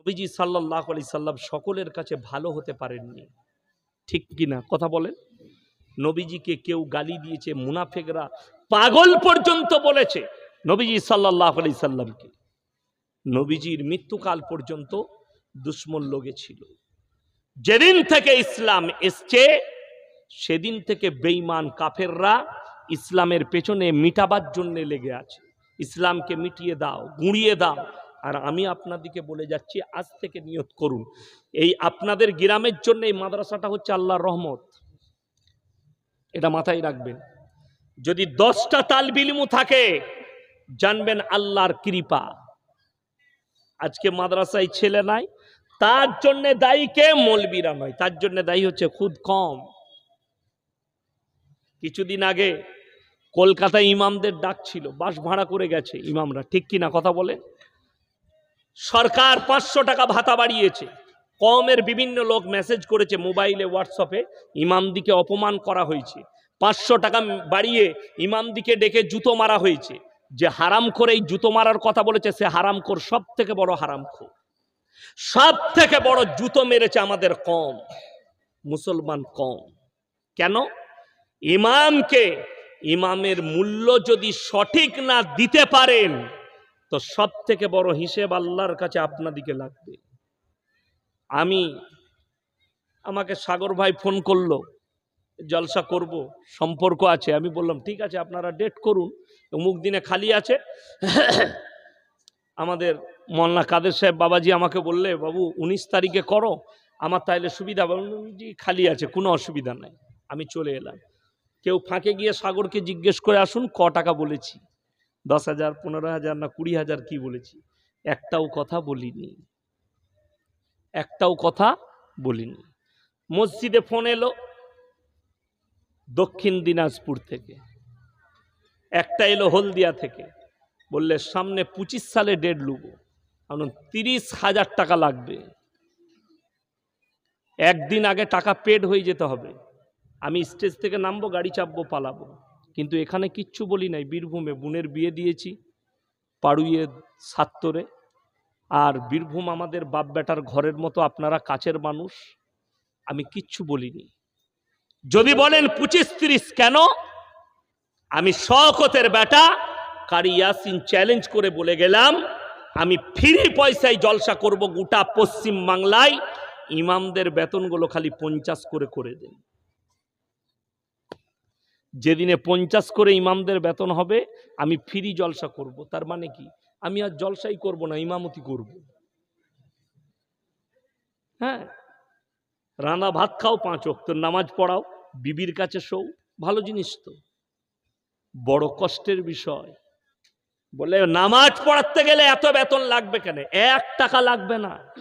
নবীজি সাল্লাহ আলি সাল্লাম সকলের কাছে ভালো হতে পারেননি। ঠিক কিনা কথা বলেন। নবীজিকে কেউ গালি দিয়েছে, মুনাফেকরা পাগল পর্যন্ত বলেছে নবীজি সাল্লাহ আলি সাল্লামকে। নবীজির মৃত্যুকাল পর্যন্ত দুশ্মন লোগে ছিল। যেদিন থেকে ইসলাম এসছে, সেদিন থেকে বেঈমান কাফেররা ইসলামের পেছনে মিটাবার জন্য লেগে আছে। ইসলামকে মিটিয়ে দাও, গুঁড়িয়ে দাও আর আমি আপনাদিকে বলে যাচ্ছি, আজ থেকে নিয়ত করুন। এই আপনাদের গ্রামের জন্য এই মাদ্রাসাটা হচ্ছে আল্লাহর রহমত। এটা মাথায় রাখবেন। যদি দশটা তালবিলিমু থাকে, জানবেন আল্লাহর কৃপা। আজকে মাদ্রাসায় ছেলে নাই, তার জন্য দায়ী কে? মলবিরা নয়। তার জন্য দায়ী হচ্ছে খুদ কম। কিছুদিন আগে কলকাতায় ইমামদের ডাক ছিল বাস ভাড়া করে গেছে ইমামরা। ঠিক কিনা কথা বলে? সরকার পাঁচশো টাকা ভাতা বাড়িয়েছে। কমের বিভিন্ন লোক মেসেজ করেছে মোবাইলে হোয়াটসঅ্যাপে ইমামদিকে অপমান করা হয়েছে। পাঁচশো টাকা বাড়িয়ে ইমামদিকে ডেকে জুতো মারা হয়েছে। যে হারাম করে এই জুতো মারার কথা বলেছে, সে হারাম কর সব থেকে বড় হারাম খোর। সব থেকে বড় জুতো মেরেছে আমাদের কম, মুসলমান কম। কেন? ইমামকে, ইমামের মূল্য যদি সঠিক না দিতে পারেন তো সব থেকে বড় হিসেব আল্লাহর কাছে আপনাদিকে লাগবে। আমি আমাকে সাগর ভাই ফোন করল, জলসা করব, সম্পর্ক আছে। আমি বললাম, ঠিক আছে, আপনারা ডেট করুন। অমুক দিনে খালি আছে। আমাদের মল্লা কাদের সাহেব বাবাজি আমাকে বললে, বাবু, উনিশ তারিখে করো, আমার তাইলে সুবিধা বললাম, জি, খালি আছে, কোনো অসুবিধা নাই। আমি চলে এলাম। কেউ ফাঁকে গিয়ে সাগরকে জিজ্ঞেস করে আসুন, ক টাকা বলেছি। দশ হাজার, পনেরো হাজার না কুড়ি হাজার কি বলেছি? একটাও কথা বলিনি। একটাও কথা বলিনি। মসজিদে ফোন এলো দক্ষিণ দিনাজপুর থেকে। একটা এলো হলদিয়া থেকে। বললে, সামনে পঁচিশ সালে ডেট লুব। কারণ তিরিশ হাজার টাকা লাগবে। একদিন আগে টাকা পেড হয়ে যেতে হবে। আমি স্টেজ থেকে নামবো, গাড়ি চাপবো, পালাবো। কিন্তু এখানে কিচ্ছু বলি নাই, বীরভূমে বোনের বিয়ে দিয়েছি, পাড়ুইয়ে সাত্তরে আর বীরভূম আমাদের বাপ বেটার ঘরের মতো, আপনারা কাছের মানুষ, আমি কিচ্ছু বলিনি। যদি বলেন পঁচিশ তিরিশ কেন? আমি শকতের বেটা, কারি ইয়াসিন চ্যালেঞ্জ করে বলে গেলাম, আমি ফ্রি পয়সায় জলসা করব গোটা পশ্চিম বাংলায় ইমামদের বেতনগুলো খালি পঞ্চাশ করে করে দেন। যেদিনে পঞ্চাশ করে ইমামদের বেতন হবে, আমি ফ্রি জলসা করব। তার মানে কি? আমি আর জলসাই করব না, ইমামতি করব। হ্যাঁ? রান্না ভাত খাও পাঁচ অক্ত নামাজ পড়াও, বিবির কাছে শোও, ভালো জিনিস তো। বড় কষ্টের বিষয়। বলে, নামাজ পড়াতে গেলে এত বেতন লাগবে কেন? এক টাকা লাগবে না।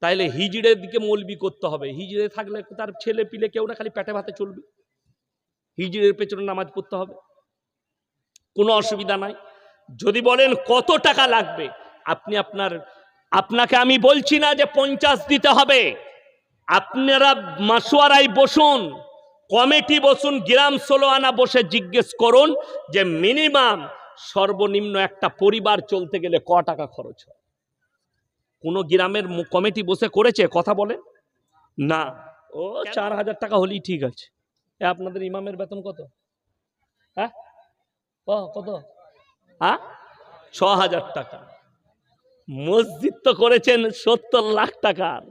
তাইলে হিজড়ের দিকে মলবি করতে হবে। হিজড়ে থাকলে তার ছেলে পিলে কেউ না খালি পেটে ভাতে চলবে। হিজড়ের পেছনে নামাজ পড়তে হবে। কোনো অসুবিধা নাই। যদি বলেন কত টাকা লাগবে আপনি আপনার আপনাকে আমি বলছি না যে পঞ্চাশ দিতে হবে। আপনারা মাসুয়ারাই বসুন কমিটি বসুন গ্রাম ষোলো আনা বসে জিজ্ঞেস করুন যে মিনিমাম সর্বনিম্ন একটা পরিবার চলতে গেলে ক টাকা খরচ হয়? কোনো গ্রামের কমিটি বসে করেছে? কথা বলে না। ও চার হাজার টাকা হলেই ঠিক আছে। আপনাদের ইমামের বেতন কত? হ্যাঁ? কত? হ্যাঁ? ছ হাজার টাকা। মসজিদ তো করেছেন সত্তর লাখ টাকার।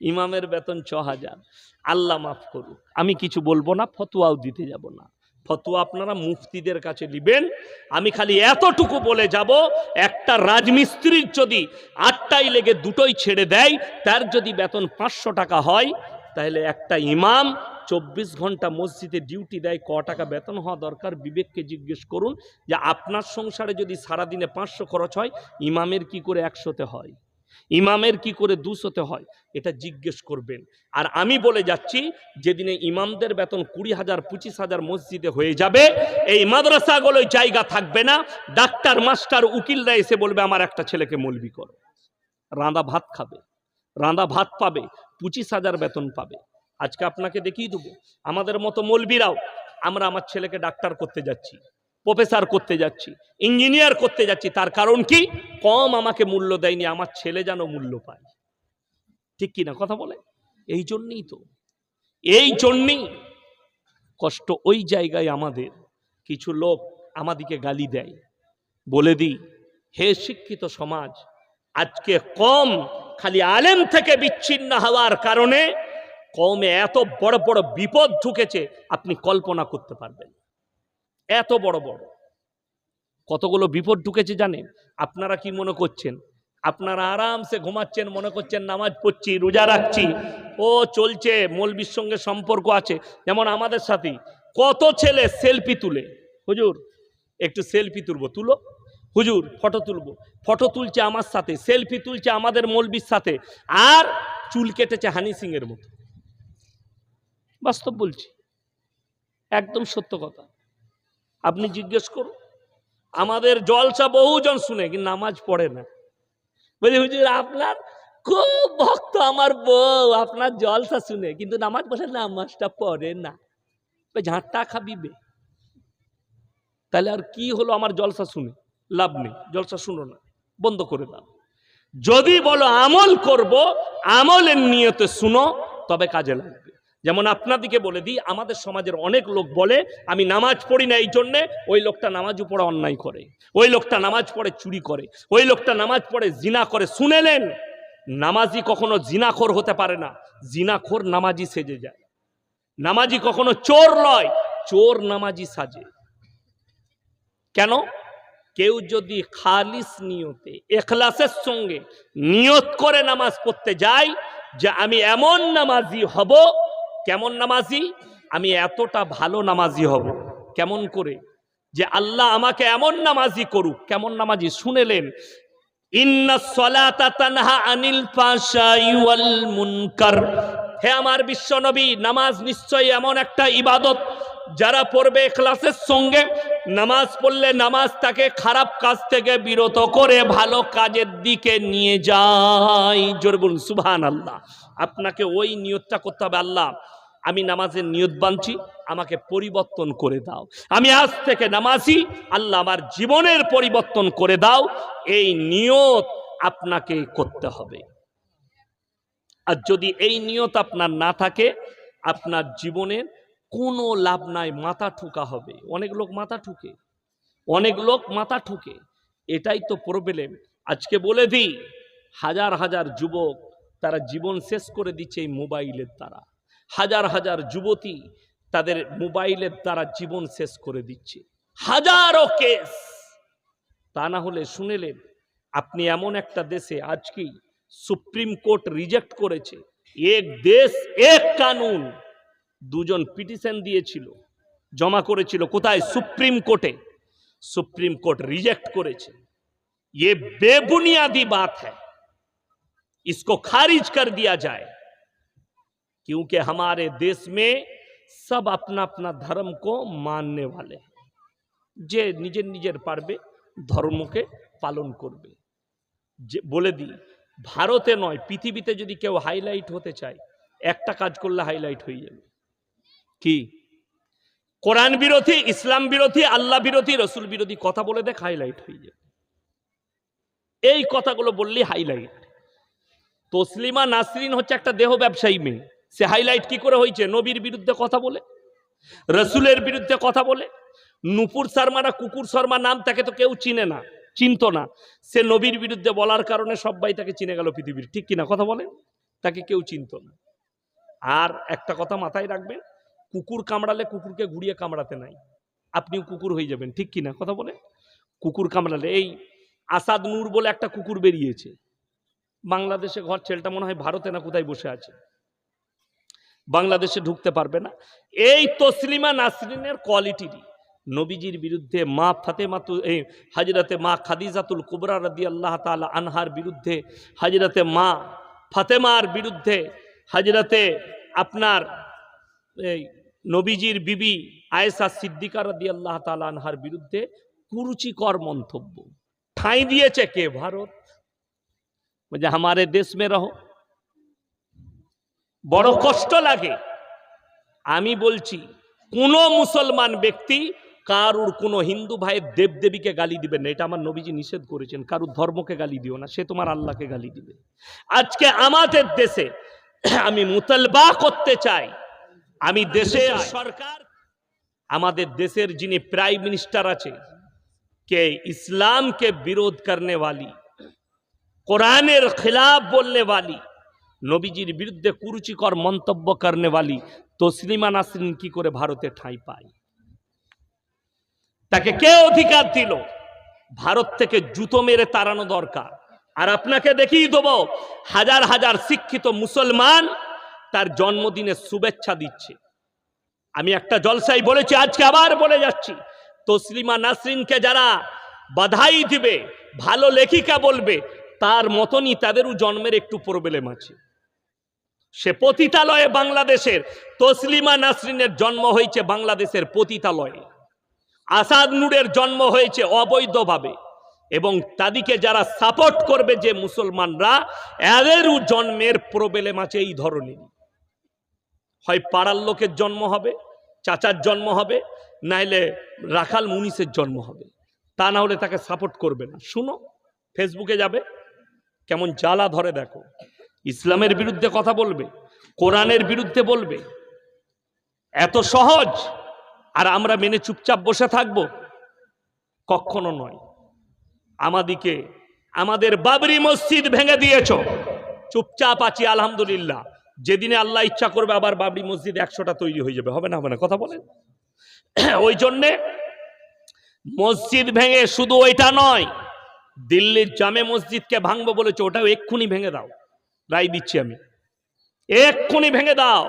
ইমামের বেতন ছ হাজার আল্লাহ মাফ করুক। আমি কিছু বলব না, ফতুয়াও দিতে যাব না। ফতুয়া আপনারা মুফতিদের কাছে নেবেন। আমি খালি এতটুকু বলে যাব, একটা রাজমিস্ত্রির যদি আটটাই লেগে দুটোই ছেড়ে দেয়, তার যদি বেতন পাঁচশো টাকা হয়, তাহলে একটা ইমাম চব্বিশ ঘণ্টা মসজিদে ডিউটি দেয়, ক টাকা বেতন হওয়া দরকার, বিবেককে জিজ্ঞেস করুন যে আপনার সংসারে যদি সারাদিনে পাঁচশো খরচ হয়, ইমামের কি করে একশোতে হয়? ইমামের কি করে দুশোতে হয়? এটা জিজ্ঞেস করবেন। আর আমি বলে যাচ্ছি, যেদিনে ইমামদের বেতন কুড়ি হাজার, পঁচিশ হাজার মসজিদে হয়ে যাবে, এই মাদ্রাসাগুলোয় জায়গা থাকবে না। ডাক্তার, মাস্টার, উকিলরা এসে বলবে, আমার একটা ছেলেকে মলবি করো। রাঁদা ভাত খাবে, রাঁধা ভাত পাবে, পঁচিশ হাজার বেতন পাবে। আজকে আপনাকে দেখিয়ে দেবো। আমাদের মতো মলবিরাও আমরা আমার ছেলেকে ডাক্তার করতে যাচ্ছি, প্রফেসর করতে যাচ্ছি, ইঞ্জিনিয়ার করতে যাচ্ছি। তার কারণ কি? কম আমাকে মূল্য দেয়নি, আমার ছেলে যেন মূল্য পায়। ঠিক কি না কথা বলে? এই জন্যই তো। এই জন্যই কষ্ট ওই জায়গায় আমাদের কিছু লোক আমাদিকে গালি দেয়। বলে দিই, হে শিক্ষিত সমাজ, আজকে কম খালি আলেম থেকে বিচ্ছিন্ন হওয়ার কারণে কমে এত বড় বড় বিপদ ঢুকেছে, আপনি কল্পনা করতে পারবেন এত বড় বড়। কতগুলো বিপদ ঢুকেছে জানেন? আপনারা কি মনে করছেন? আপনারা আরামসে ঘুমাচ্ছেন, মনে করছেন নামাজ পড়ছি, রোজা রাখছি, ও চলছে, মৌলবির সঙ্গে সম্পর্ক আছে, যেমন আমাদের সাথেই কত ছেলে সেলফি তুলে। হুজুর, একটু সেলফি তুলবো, তুলো। হুজুর, ফটো তুলবো। ফটো তুলছে আমার সাথে, সেলফি তুলছে আমাদের মৌলবির সাথে। আর চুল কেটেছে হানি সিং এর মতো। বাস্তব বলছি। একদম সত্য কথা। আপনি জিজ্ঞেস করুন, আমাদের জলসা বহুজন শুনে, কিন্তু নামাজ পড়ে না। বলি, হুজুর, আপনার খুব ভক্ত, আমার বউ, আপনার জলসা শুনে, কিন্তু নামাজ পড়ে, নামাজটা পড়ে না। ঝাঁটটা খাবিবে? তাহলে আর কি হলো আমার জলসা শুনে? লাভ নেই, জলসা শুনো না, বন্ধ করে দাও। যদি বলো আমল করব, আমলের নিয়তে শুনো, তবে কাজে লাগবে। যেমন আপনাদিকে বলে দিই, আমাদের সমাজের অনেক লোক বলে, আমি নামাজ পড়ি না এই জন্যে, ওই লোকটা নামাজ পড়ে অন্যায় করে, ওই লোকটা নামাজ পড়ে চুরি করে, ওই লোকটা নামাজ পড়ে জিনা করে। শুনেলেন? নামাজি কখনো জিনাখোর হতে পারে না, জিনাখোর নামাজি সেজে যায়। নামাজি কখনো চোর লয় চোর নামাজি সাজে। কেন? কেউ যদি খালিস নিয়তে, এখলাসের সঙ্গে নিয়ত করে নামাজ পড়তে যায়, যে আমি এমন নামাজি হব কেমন নামাজি? আমি এতটা ভালো নামাজি হব। কেমন করে? যে আল্লাহ আমাকে এমন নামাজি করুক, কেমন নামাজি? শুনেলেন হে আমার বিশ্বনবী, নামাজ নিশ্চয়ই এমন একটা ইবাদত, যারা পড়বে ক্লাসের সঙ্গে। নামাজ পড়লে নামাজ তাকে খারাপ কাজ থেকে বিরত করে, ভালো কাজের দিকে নিয়ে যায়। জোরে বলুন সুবহান আল্লাহ আপনাকে ওই নিয়তটা করতে হবে, আল্লাহ। আমি নামাজের নিয়ত বানছি, আমাকে পরিবর্তন করে দাও। আমি আজ থেকে নামাজি, আল্লাহ আমার জীবনের পরিবর্তন করে দাও। এই নিয়ত আপনাকে করতে হবে। আর যদি এই নিয়ত আপনার না থাকে, আপনার জীবনের কোনো লাভ নাই, মাথা ঠুকা হবে। অনেক লোক মাথা ঠুকে। অনেক লোক মাথা ঠুকে। এটাই তো প্রবলেম আজকে বলে দিই, হাজার হাজার যুবক তারা জীবন শেষ করে দিচ্ছে এই মোবাইলের দ্বারা। হাজার হাজার যুবতী তাদের মোবাইলের দ্বারা জীবন শেষ করে দিচ্ছে হাজারো কেস তা না হলে শুনেলেন আপনি এমন একটা দেশে আজকেই সুপ্রিম কোর্ট রিজেক্ট করেছে এক দেশ এক কানুন দুজন পিটিশন দিয়েছিল জমা করেছিল কোথায় সুপ্রিম কোর্টে সুপ্রিম कोर्ट रिजेक्ट করেছে ये बेबुनियादी बात है इसको खारिज कर दिया जाए क्योंकि हमारे देश में सब अपना अपना धर्म को मानने वाले हैं যে নিজের নিজের পারবে ধর্মকে পালন করবে যে বলে দিই ভারতে নয় পৃথিবীতে যদি কেউ হাইলাইট হতে চায় একটা কাজ করলে হাইলাইট হয়ে যাবে কি কোরআন বিরোধী ইসলাম বিরোধী আল্লাহ বিরোধী রসুল বিরোধী কথা বলে দেখ হাইলাইট হয়ে যাবে এই কথাগুলো বললেই হাইলাইট তসলিমা নাসরিন হচ্ছে একটা দেহ ব্যবসায়ী মেয়ে সে হাইলাইট কি করে হয়েছে? নবীর বিরুদ্ধে কথা বলে? রসুলের বিরুদ্ধে কথা বলে? নুপুর শর্মারা কুকুর শর্মা নাম তাকে তো কেউ চিনে না, চিনতো না। সে নবীর বিরুদ্ধে বলার কারণে সবাই তাকে চিনে গেল পৃথিবীর। ঠিক কিনা কথা বলেন? তাকে কেউ চিনতো না। আর একটা কথা মাথায় রাখবেন, কুকুর কামড়ালে কুকুরকে ঘুরিয়ে কামড়াতে নাই। আপনিও কুকুর হয়ে যাবেন, ঠিক কিনা কথা বলে কুকুর কামড়ালে, এই আসাদ নূর বলে একটা কুকুর বেরিয়েছে। বাংলাদেশে ঘর, ছেলেটা মনে হয় ভারতে না কোথায় বসে আছে। বাংলাদেশে ঢুকতে পারবে না। এই তসলিমা নাসরিনের কোয়ালিটিরই। নবীজির বিরুদ্ধে মা ফাতেমাতু এই হাজরতে মা খাদিজাতুল কুবরা রদি আল্লাহ তালা আনহার বিরুদ্ধে, হাজরতে মা ফাতেমার বিরুদ্ধে, হাজরতে আপনার এই নবীজির বিবি আয়েশা সিদ্দিকা রদি আল্লাহ তালা আনহার বিরুদ্ধে কুরুচিকর মন্তব্য। ঠাঁই দিয়েছে কে ভারত? যে আমারে দেশ মে রহো। বড় কষ্ট লাগে আমি বলছি কোনো মুসলমান ব্যক্তি কারুর কোনো হিন্দু ভাইয়ের দেবদেবীকে গালি দিবেন না এটা আমার নবীজি নিষেধ করেছেন কারুর ধর্মকে গালি দিও না সে তোমার আল্লাহকে গালি দিবে আজকে আমাদের দেশে আমি মুতালবা করতে চাই আমি দেশে সরকার আমাদের দেশের যিনি প্রাইম মিনিস্টার আছে কে ইসলামকে বিরোধ করনে वाली কোরআনের খিলাফ বলনে वाली নবীজির বিরুদ্ধে কুরুচিকর মন্তব্য করনে वाली তসলিমা নাসরিন কি করে ভারতে ঠাঁই পায়? তাকে কে অধিকার দিল? ভারত থেকে জুতো মেরে তাড়ানো দরকার। আর আপনাকে দেখিয়ে দেবো, হাজার হাজার শিক্ষিত মুসলমান তার জন্মদিনে শুভেচ্ছা দিচ্ছে। আমি একটা জলসাই বলেছি, আজকে আবার বলে যাচ্ছি তসলিমা নাসরিনকে যারা বাধাই দিবে, ভালো লেখিকা বলবে, তার মতনই তাদেরও জন্মের একটু প্রবলেম আছে। সে পতিতালয়ে বাংলাদেশের তসলিমা নাসরিনের জন্ম হয়েছে বাংলাদেশের পতিতালয়ে। আসাদ নূরের জন্ম হয়েছে অবৈধভাবে এবং তাদিকে যারা সাপোর্ট করবে যে মুসলমানরা, এদেরও জন্মের প্রবলেম আছে এই ধরনের। হয় পাড়ার লোকের জন্ম হবে, চাচার জন্ম হবে, নাইলে রাখাল মুনিসের জন্ম হবে। তা না হলে তাকে সাপোর্ট করবে না। শুনো, ফেসবুকে যাবে, কেমন জ্বালা ধরে দেখো। ইসলামের বিরুদ্ধে কথা বলবে, কোরআনের বিরুদ্ধে বলবে। এত সহজ, আর আমরা মেনে চুপচাপ বসে থাকব? কখনো নয়। আমাদিকে, আমাদের বাবরি মসজিদ ভেঙে দিয়েছ। চুপচাপ আছি, আলহামদুলিল্লাহ। যেদিনে আল্লাহ ইচ্ছা করবে, আবার বাবরি মসজিদ একশোটা তৈরি হয়ে যাবে। হবে না হবে না, কথা বলেন। ওই জন্যে মসজিদ ভেঙে শুধু ওইটা নয়, দিল্লির জামে মসজিদকে ভাঙবো বলেছে, ওটাও এক্ষুনি ভেঙে দাও। রায় দিচ্ছি আমি এক্ষুনি ভেঙে দাও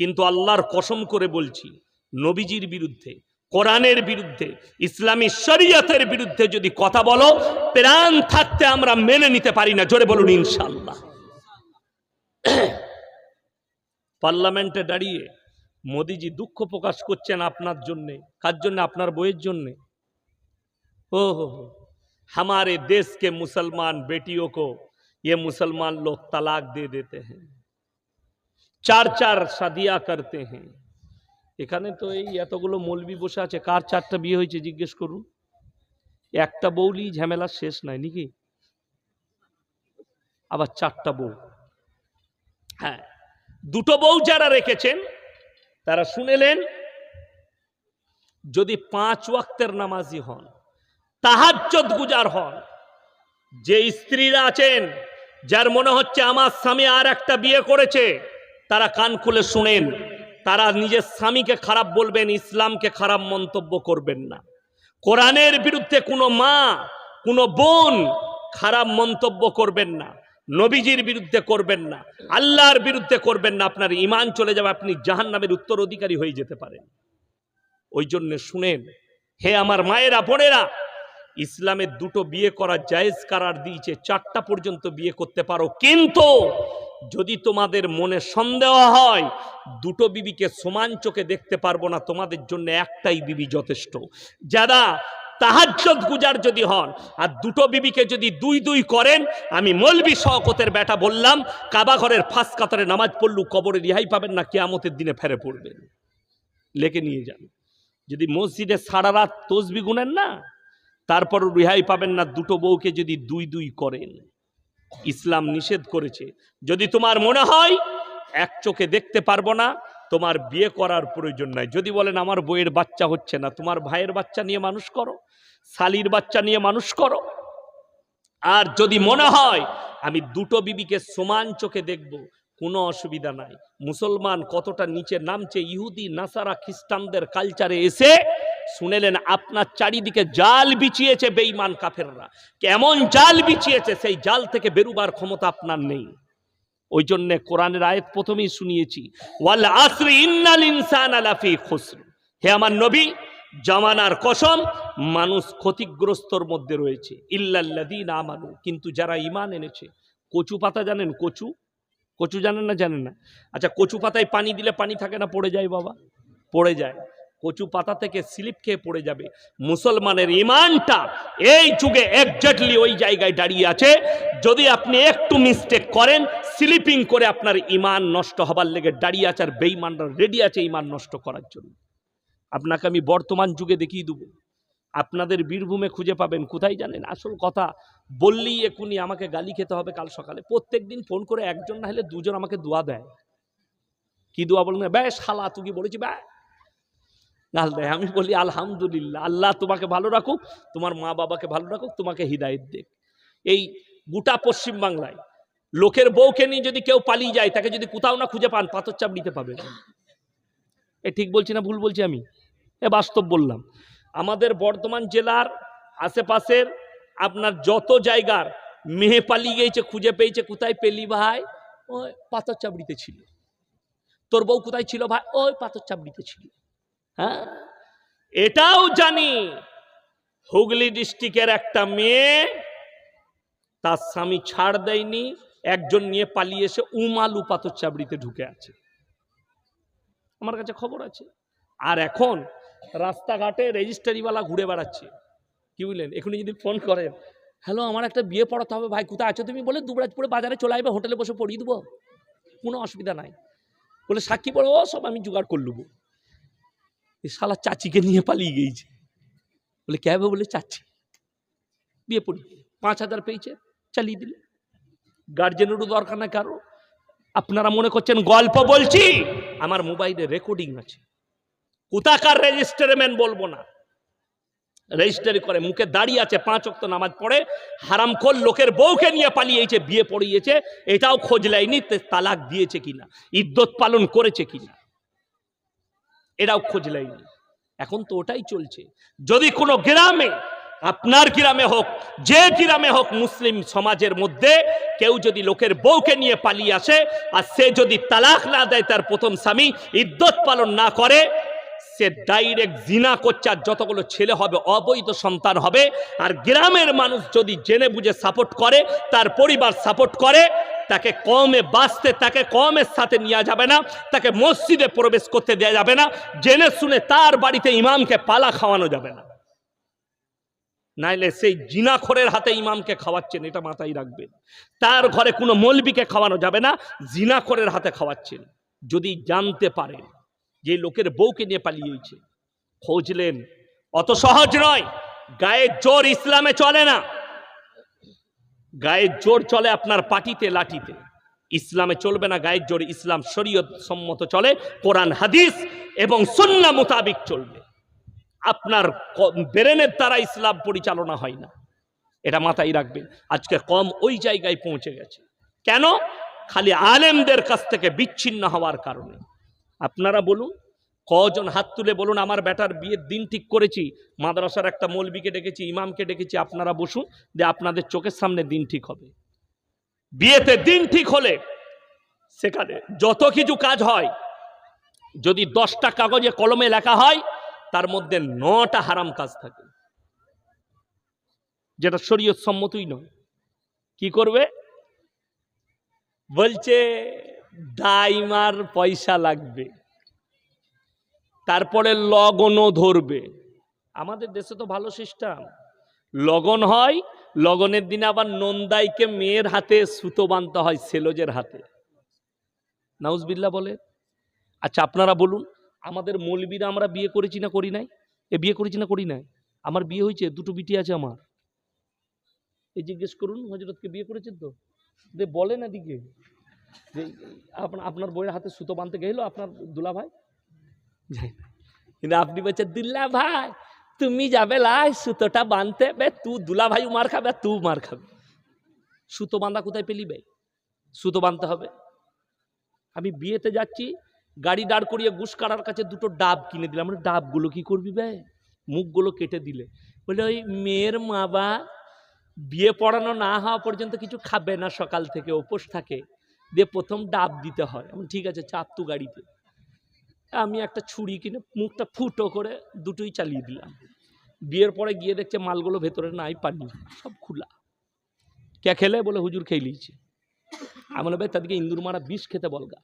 কিন্তু আল্লাহর কসম করে বলছি নবীজির বিরুদ্ধে কোরআনের বিরুদ্ধে ইসলামী শরীয়তের বিরুদ্ধে যদি কথা বলো প্রাণ থাকতে আমরা মেনে নিতে পারি না জোরে বলুন ইনশাল্লাহ পার্লামেন্টে দাঁড়িয়ে মোদিজি দুঃখ প্রকাশ করছেন আপনার জন্যে কার জন্য আপনার বইয়ের জন্যে हो हो हो हमारे देश के मुसलमान बेटियों को ये मुसलमान लोग तलाक दे देते हैं চার চার সাদিয়া করতে হ্যাঁ এখানে তো এই এতগুলো মৌলবি বসে আছে কার চারটা বিয়ে হয়েছে জিজ্ঞেস করুন একটা বউলি ঝামেলা শেষ নাই নাকি আবার চারটা বউ হ্যাঁ দুটো বউ যারা রেখেছেন তারা শুনেলেন যদি পাঁচ ওয়াক্তের নামাজি হন তাহাজ্জত গুজার হন যে স্ত্রীরা আছেন যার মনে হচ্ছে আমার স্বামী আর একটা বিয়ে করেছে, তারা কান খুলে শুনেন, তারা নিজের স্বামীকে খারাপ বলবেন, ইসলামকে খারাপ মন্তব্য করবেন না। কোরআনের বিরুদ্ধে কোনো মা, কোনো বোন খারাপ মন্তব্য করবেন না, নবীজির বিরুদ্ধে করবেন না, আল্লাহর বিরুদ্ধে করবেন না, আপনার ইমান চলে যাবে, আপনি জাহান নামের উত্তরাধিকারী হয়ে যেতে পারেন। ওই জন্য শুনেন, হে আমার মায়েরা, বোনেরা ইসলামের দুটো বিয়ে করা জায়েজ কারার দিয়েছে, চারটা পর্যন্ত বিয়ে করতে পারো। কিন্তু যদি তোমাদের মনে সন্দেহ হয়, দুটো বিবিকে সমান চোখে দেখতে পারব না, তোমাদের জন্য একটাই বিবি যথেষ্ট। যারা তাহাজ্জত গুজার যদি হন, আর দুটো বিবিকে যদি দুই দুই করেন, আমি মলবি শওকতের বেটা বললাম, কাবা ঘরের ফাঁস কাতারে নামাজ পড়লু, কবরে রিহাই পাবেন না, কেয়ামতের দিনে ফেরে পড়বেন। লেকে নিয়ে যান। যদি মসজিদে সারা রাত তসবি গুনেন না তারপর রেহাই পাবেন না, দুটো বউকে যদি দুই দুই করেন। ইসলাম নিষেধ করেছে। যদি তোমার মনে হয়, এক চোখে দেখতে পারব না, তোমার বিয়ে করার প্রয়োজন নাই। যদি বলেন, আমার বইয়ের বাচ্চা হচ্ছে না, তোমার ভাইয়ের বাচ্চা নিয়ে মানুষ করো, শালির বাচ্চা নিয়ে মানুষ করো। আর যদি মনে হয়, আমি দুটো বিবিকে সমান চোখে দেখব, কোনো অসুবিধা নাই। মুসলমান কতটা নিচে নামছে, ইহুদি, নাসারা, খ্রিস্টানদের কালচারে এসে শুনেলেন, আপনার চারিদিকে জাল বিছিয়েছে বেঈমান কাফেররা। কেমন জাল বিছিয়েছে, সেই জাল থেকে বেরুবার ক্ষমতা আপনার নেই। ওই জন্য কোরআনের আয়াত প্রথমেই শুনিয়েছি, ওয়াল আসরি ইন্নাল ইনসানা লাফি খুসর। হে আমার নবী, জামানার কসম, মানুষ ক্ষতিগ্রস্তর মধ্যে রয়েছে। ইল্লাল্লাযীন আমানু, কিন্তু যারা ঈমান এনেছে, কচু পাতা জানেন? কচু? কচু জানেন না? জানেন না। আচ্ছা কচু পাতায় পানি দিলে পানি থাকে না? পড়ে যায় বাবা? পড়ে যায়। কচু পাতা থেকে স্লিপ খেয়ে পড়ে যাবে। মুসলমানের ইমানটা এই যুগে একজাক্টলি ওই জায়গায় দাঁড়িয়ে আছে। যদি আপনি একটু মিস্টেক করেন স্লিপিং করে আপনার ইমান নষ্ট হবার লেগে দাঁড়িয়ে আছে আর বেইমানরা রেডি আছে ইমান নষ্ট করার জন্য। আপনাকে আমি বর্তমান যুগে দেখিয়ে দেবো। আপনাদের বীরভূমে খুঁজে পাবেন, কোথায় জানেন? আসল কথা, বললেই এখনই আমাকে গালি খেতে হবে কাল সকালে। প্রত্যেক দিন ফোন করে একজন না হলে দুজন আমাকে দোয়া দেয়। কি দোয়া বলুন? ব্যাস শালা, তুই বলেছি ব্যা গাল দেয়। আমি বলি, আলহামদুলিল্লাহ, আল্লাহ তোমাকে ভালো রাখুক, তোমার মা বাবাকে ভালো রাখুক, তোমাকে হৃদায়ত দেখ এই গোটা পশ্চিম বাংলায় লোকের বউকে নিয়ে যদি কেউ পালিয়ে যায়, তাকে যদি কোথাও না খুঁজে পান, পাথর চাপ নিতে পাবে এ ঠিক বলছি না ভুল বলছি আমি? এ বাস্তব বললাম। আমাদের বর্ধমান জেলার আশেপাশের আপনার যত জায়গার মেহে পালিয়ে গিয়েছে খুঁজে পেয়েছে, কোথায় পেলি ভাই? ওই পাথর চাবড়িতে ছিল। তোর বউ কোথায় ছিল ভাই? ওই পাথর চাবড়িতে ছিল। হ্যাঁ? এটাও জানি। হুগলি ডিস্ট্রিক্টের একটা মেয়ে, তার স্বামী ছাড় দেয়নি, একজন নিয়ে পালিয়ে এসে উমালু পাথর চাবড়িতে ঢুকে আছে। আমার কাছে খবর আছে। আর এখন রাস্তাঘাটে রেজিস্ট্রারিওয়ালা ঘুরে বেড়াচ্ছে। কি বুঝলেন এখনই যদি ফোন করেন হ্যালো, আমার একটা বিয়ে পড়াতে হবে ভাই, কোথায় আছো তুমি? বলে দুবরাজপুরে বাজারে চলে আসবে, হোটেলে বসে পড়িয়ে দেবো। কোনো অসুবিধা নাই। বলে সাক্ষী ও সব আমি জোগাড় করে নেব। এই শালা চাচিকে নিয়ে পালিয়ে গিয়েছে। বলে ক্যাবে বলে, চাচি। বিয়ে পড়ি। পাঁচ হাজার পেয়েছে, চালিয়ে দিলে। গার্জেনেরও দরকার না কারও। আপনারা মনে করছেন গল্প বলছি? আমার মোবাইলে রেকর্ডিং আছে। কোথাকার রেজিস্টারম্যান বলব না। রেজিস্টারি করে, মুখে দাঁড়িয়ে আছে, পাঁচ অক্ত নামাজ পড়ে হারামখোর লোকের বউকে নিয়ে পালিয়েছে, বিয়ে পড়িয়েছে, এটাও খোঁজ লাইনি তালাক দিয়েছে কিনা, ইদ্যত পালন করেছে কিনা। এটাও খোঁজ লাইনি এখন তো ওটাই চলছে। যদি কোনো গ্রামে, আপনার গ্রামে হোক, যে গ্রামে হোক মুসলিম সমাজের মধ্যে কেউ যদি লোকের বউকে নিয়ে পালিয়ে আসে আর সে যদি তালাক না দেয় তার প্রথম স্বামী ইদ্যত পালন না করে, সে ডাইরেক্ট জিনা করছে আর যতগুলো ছেলে হবে, অবৈধ সন্তান হবে। আর গ্রামের মানুষ যদি জেনে বুঝে সাপোর্ট করে, তার পরিবার সাপোর্ট করে তাকে কমে বাঁচতে, তাকে কমের সাথে নেওয়া যাবে না, তাকে মসজিদে প্রবেশ করতে দেওয়া যাবে না, জেনে শুনে তার বাড়িতে ইমামকে পালা খাওয়ানো যাবে না। নাইলে সেই জিনাখোরের হাতে ইমামকে খাওয়াচ্ছেন, এটা মাথায় রাখবেন। তার ঘরে কোনো মলবিকে খাওয়ানো যাবে না, জিনাখোরের হাতে খাওয়াচ্ছেন। যদি জানতে পারেন যে লোকের বউকে নিয়ে পালিয়েছে, খোঁজলেন। অত সহজ নয় গায়ের জোর ইসলামে চলে না। গায়ের জোর চলে আপনার পাটিতে, লাঠিতে। ইসলামে চলবে না গায়ের জোর, ইসলাম শরীয়ত সম্মত চলে, কোরআন, হাদিস এবং সুন্না মোতাবিক চলবে। আপনার ব্রেনের দ্বারা ইসলাম পরিচালনা হয় না। এটা মাথায় রাখবেন। আজকে কম ওই জায়গায় পৌঁছে গেছে। কেন? খালি আলেমদের কাছ থেকে বিচ্ছিন্ন হওয়ার কারণে। আপনারা বলুন কজন হাত তুলে বলুন, আমার বেটার বিয়ের দিন ঠিক করেছি, মাদ্রাসার একটা মৌলবিকে ডেকেছি, ইমামকে ডেকেছি, আপনারা বসুন যে আপনাদের চোখের সামনে দিন ঠিক হবে। বিয়েতে দিন ঠিক হলে সেখানে যত কিছু কাজ হয়, যদি দশটা কাগজে কলমে লেখা হয়, তার মধ্যে নটা হারাম কাজ থাকে। যেটা শরীয়ত সম্মতই নয়। কি করবে? বলছে, ডাইমার পয়সা লাগবে। তারপরে লগনও ধরবে। আমাদের দেশে তো ভালো সিস্টেম। লগন হয়, লগনের দিনে আবার নন্দাইকে মেয়ের হাতে সুতো বাঁধতে হয়, সেলোজের হাতে। নাউজবিল্লা বলে। আচ্ছা আপনারা বলুন, আমাদের মৌলবীরা আমরা বিয়ে করেছি না করি নাই? এ বিয়ে করেছি না করি নাই? আমার বিয়ে হয়েছে, দুটো বিটি আছে আমার। এই জিজ্ঞেস করুন হজরতকে বিয়ে করেছেন তো? দে বলেন এদিকে। যে আপনার আপনার বইয়ের হাতে সুতো বাঁধতে গেল, আপনার দুলা ভাই কিন্তু আপনি বলছেন, দুল্লা ভাই, তুমি যাবে লাই, সুতোটা বাঁধতে বে, তু দুলা ভাই মার খাবে তুই মার খাবে। সুতো বাঁধা কোথায় পেলি বে? সুতো বাঁধতে হবে। আমি বিয়েতে যাচ্ছি, গাড়ি দাঁড় করিয়ে গুস কাটার কাছে দুটো ডাব কিনে দিলাম। আমরা ডাবগুলো কি করবি বে? মুখগুলো কেটে দিলে। বলে, ওই মেয়ের মা বা বিয়ে পড়ানো না হওয়া পর্যন্ত কিছু খাবে না সকাল থেকে, উপোস থাকে। দিয়ে প্রথম ডাব দিতে হয়। ঠিক আছে, চাপ তু গাড়িতে। আমি একটা ছুরি কিনে মুখটা ফুটো করে দুটোই চালিয়ে দিলাম। বিয়ের পরে গিয়ে দেখছে মালগুলো ভেতরে নাই, পানি সব খোলা। কে খেলে? বলে, হুজুর খেয়ে লিয়েছে আমি বলে ভাই, তাদেরকে ইন্দুর মারা বিষ খেতে বলগা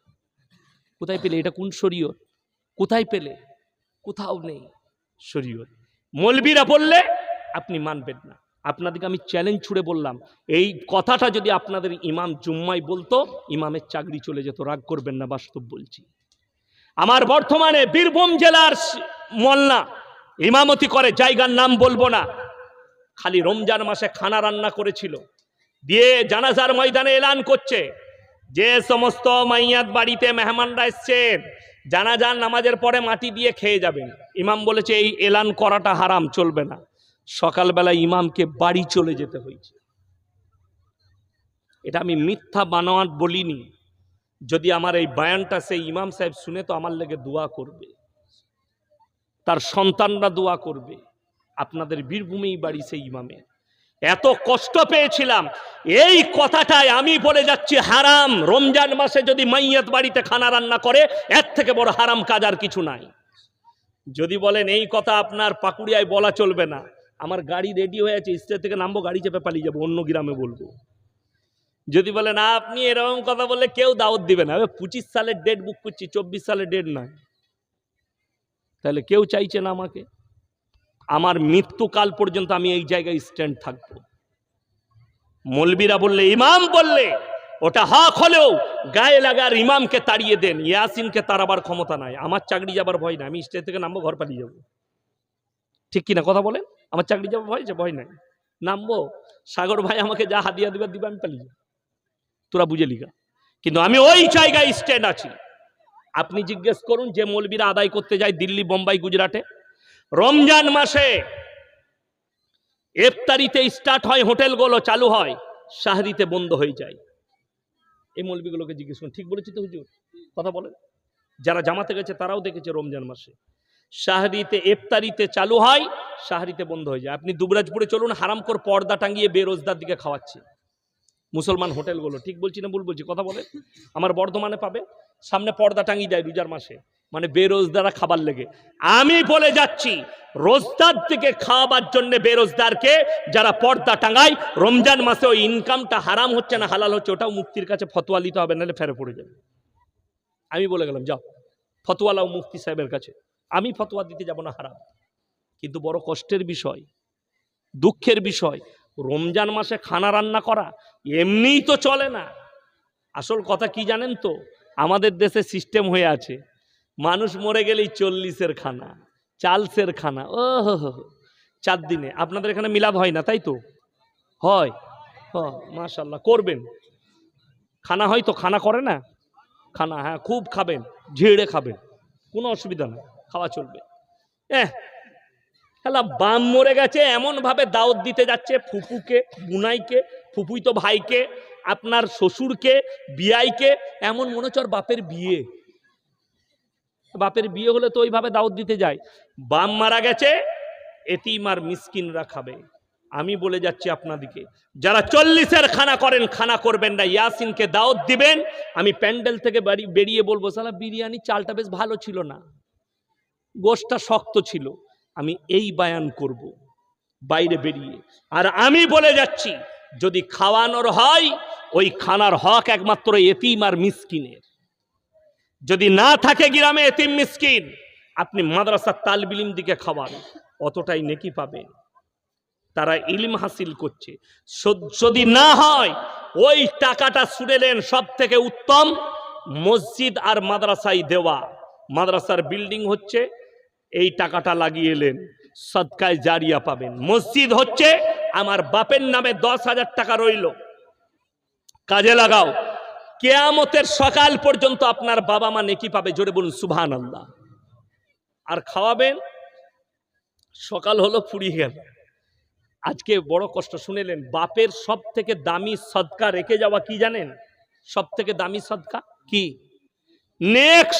কোথায় পেলে? এটা কোন শরীয়ত? কোথায় পেলে? কোথাও নেই শরীয়ত। মলবিরা বললে, আপনি মানবেন না। আপনাদেরকে আমি চ্যালেঞ্জ ছুড়ে বললাম। এই কথাটা যদি আপনাদের ইমাম জুম্মাই বলতো, ইমামের চাকরি চলে যেত। রাগ করবেন না, বাস্তব বলছি। আমার বর্তমানে বীরভূম জেলার মল্লা ইমামতি করে, জায়গার নাম বলব না। খালি রমজান মাসে খানা রান্না করেছিল। দিয়ে জানাজার ময়দানে এলান করছে। যে সমস্ত মাইয়াত বাড়িতে মেহমানরা এসছেন জানাজার নামাজের পরে মাটি দিয়ে খেয়ে যাবেন ইমাম বলেছে, এই এলান করাটা হারাম, চলবে না। সকালবেলা ইমামকে বাড়ি চলে যেতে হয়েছে। এটা আমি মিথ্যা বানোয়াট বলিনি। যদি আমার এই বায়ানটা সেই ইমাম সাহেব শুনে তো আমার লেগে দোয়া করবে, তার সন্তানরা দোয়া করবে, আপনাদের বীরভূমেই বাড়ি সেই ইমামের। এত কষ্ট পেয়েছিলাম, এই কথাটাই আমি বলে যাচ্ছি, হারাম। রমজান মাসে যদি মাইয়াত বাড়িতে খানা রান্না করে, এর থেকে বড় হারাম কাজ আর কিছু নাই। যদি বলেন, এই কথা আপনার পাকুড়িয়ায় বলা চলবে না, আমার গাড়ি রেডি হয়ে আছে, স্টেজ থেকে নামবো, গাড়ি চেপে পালিয়ে যাব, অন্য গ্রামে বলব। যদি বলেন, আপনি এরকম কথা বললে কেউ দাওয়াত দিবে না। পঁচিশ সালের ডেট বুক করছি, চব্বিশ সালের ডেট নাই। তাহলে কেউ চাইছে না আমাকে? আমার মৃত্যুকাল পর্যন্ত আমি এই জায়গায় স্ট্যান্ড থাকব। মলবিরা বললে, ইমাম বললে, ওটা হক হলেও গায়ে লাগার ইমামকে তাড়িয়ে দেন, ইয়াসিনকে তাড়াবার ক্ষমতা নাই। আমার চাকরি যাবার ভয় নাই, আমি স্টেজ থেকে নামবো, ঘর পালিয়ে যাব। ঠিক কিনা কথা বলেন? আমার চাকরি যাবার ভয় আছে ভয় নাই। নামবো? সাগর ভাই আমাকে যা হাদিয়া দিবার দিবে, আমি পালিয়ে যাব। তোরা বুঝে লিগা কিন্তু আমি ওই জায়গায় স্ট্যান্ড আছি। আপনি জিজ্ঞেস করুন যে মৌলবীরা আদায় করতে যায় দিল্লি, বোম্বাই, গুজরাটে। রমজান মাসে এফতারিতে স্টার্ট হয় হোটেলগুলো চালু হয়, শাহরিতে বন্ধ হয়ে যায়। এই মৌলবীগুলোকে জিজ্ঞেস করুন, ঠিক বলেছি তো হুজুর? কথা বলেন। যারা জামাতে গেছে তারাও দেখেছে রমজান মাসে। শাহরিতে এফতারিতে চালু হয়, শাহরিতে বন্ধ হয়ে যায়। আপনি দুবরাজপুরে চলুন হারামকর পর্দা টাঙ্গিয়ে বেরোজদার দিকে খাওয়াচ্ছে মুসলমান হোটেলগুলো। ঠিক বলছি না ভুল বলছি? কথা বলে আমার বর্ধমানে পাবে। সামনে পর্দা টাঙিয়ে দেয় রোজার মাসে। মানে বেরোজদারা খাবার লেগে। আমি বলে যাচ্ছি, রোজদার থেকে খাওয়াবার জন্য বেরোজদারকে যারা পর্দা টাঙায়, রমজান মাসে ওই ইনকামটা হারাম হচ্ছে না হালাল হচ্ছে, ওটাও মুক্তির কাছে ফতোয়া নিতে হবে, নাহলে ফেরে পড়ে যাবে। আমি বলে গেলাম, যাও। ফতোয়ালাও মুফতি সাহেবের কাছে। আমি ফতোয়া দিতে যাব না, হারাম। কিন্তু বড় কষ্টের বিষয়, দুঃখের বিষয়, রমজান মাসে খানা রান্না করা এমনিই তো চলে না। আসল কথা কি জানেন তো? আমাদের দেশে সিস্টেম হয়ে আছে। মানুষ মরে গেলেই চল্লিশের খানা চালসের খানা ও। চার দিনে। আপনাদের এখানে মিলাপ হয় না, তাই তো? হয়। হ মাশাল্লাহ করবেন। খানা হয় তো খানা করে না? খানা হ্যাঁ খুব খাবেন, ঝেড়ে খাবেন। কোনো অসুবিধা না, খাওয়া চলবে। এহ হ্যাঁ বাম মরে গেছে, এমনভাবে দাওয়াত দিতে যাচ্ছে ফুপুকে বুনাইকে ফুপুই তো ভাইকে, আপনার শ্বশুরকে, বিয়াইকে, এমন মনে হচ্ছে বাপের বিয়ে। বাপের বিয়ে হলে তো ওইভাবে দাওয়াত দিতে যায়। বাম মারা গেছে, এতিম আর মিসকিনরা খাবে। আমি বলে যাচ্ছি আপনাদিকে, যারা চল্লিশের খানা করেন, খানা করবেন না। ইয়াসিনকে দাওয়াত দিবেন, আমি প্যান্ডেল থেকে বাড়ি, বেরিয়ে বলব, সালা, বিরিয়ানি চালটা বেশ ভালো ছিল না। গোষ্ঠটা শক্ত ছিল। আমি এই বায়ান করব, বাইরে বেরিয়ে। আর আমি বলে যাচ্ছি যদি খাওয়ানোর হয়, ওই খানার হক একমাত্র এতিম আর মিসকিনের। যদি না থাকে গ্রামে এতিম মিসকিন, আপনি মাদ্রাসার তালবিলিম দিকে খাওয়ান, অতটাই নেকি পাবেন। তারা ইলম হাসিল করছে। যদি না হয়, ওই টাকাটা শুনেলেন সব থেকে উত্তম মসজিদ আর মাদ্রাসায় দেওয়া। মাদ্রাসার বিল্ডিং হচ্ছে, এই টাকাটা লাগিয়ে এলেন, সদকায় জারিয়া পাবেন। মসজিদ হচ্ছে আমার বাপের নামে দশ হাজার টাকা রইল। কাজে লাগাও। কেয়ামতের সকাল পর্যন্ত আপনার বাবা মা নেকি পাবে, জোরে বলুন সুবহান আল্লাহ আর খাওয়াবেন? সকাল হলো ফুরিয়ে গেল। আজকে বড় কষ্ট, শুনেলেন, বাপের সব থেকে দামি সদকা রেখে যাওয়া কি জানেন? সব থেকে দামি সদকা কি? নেক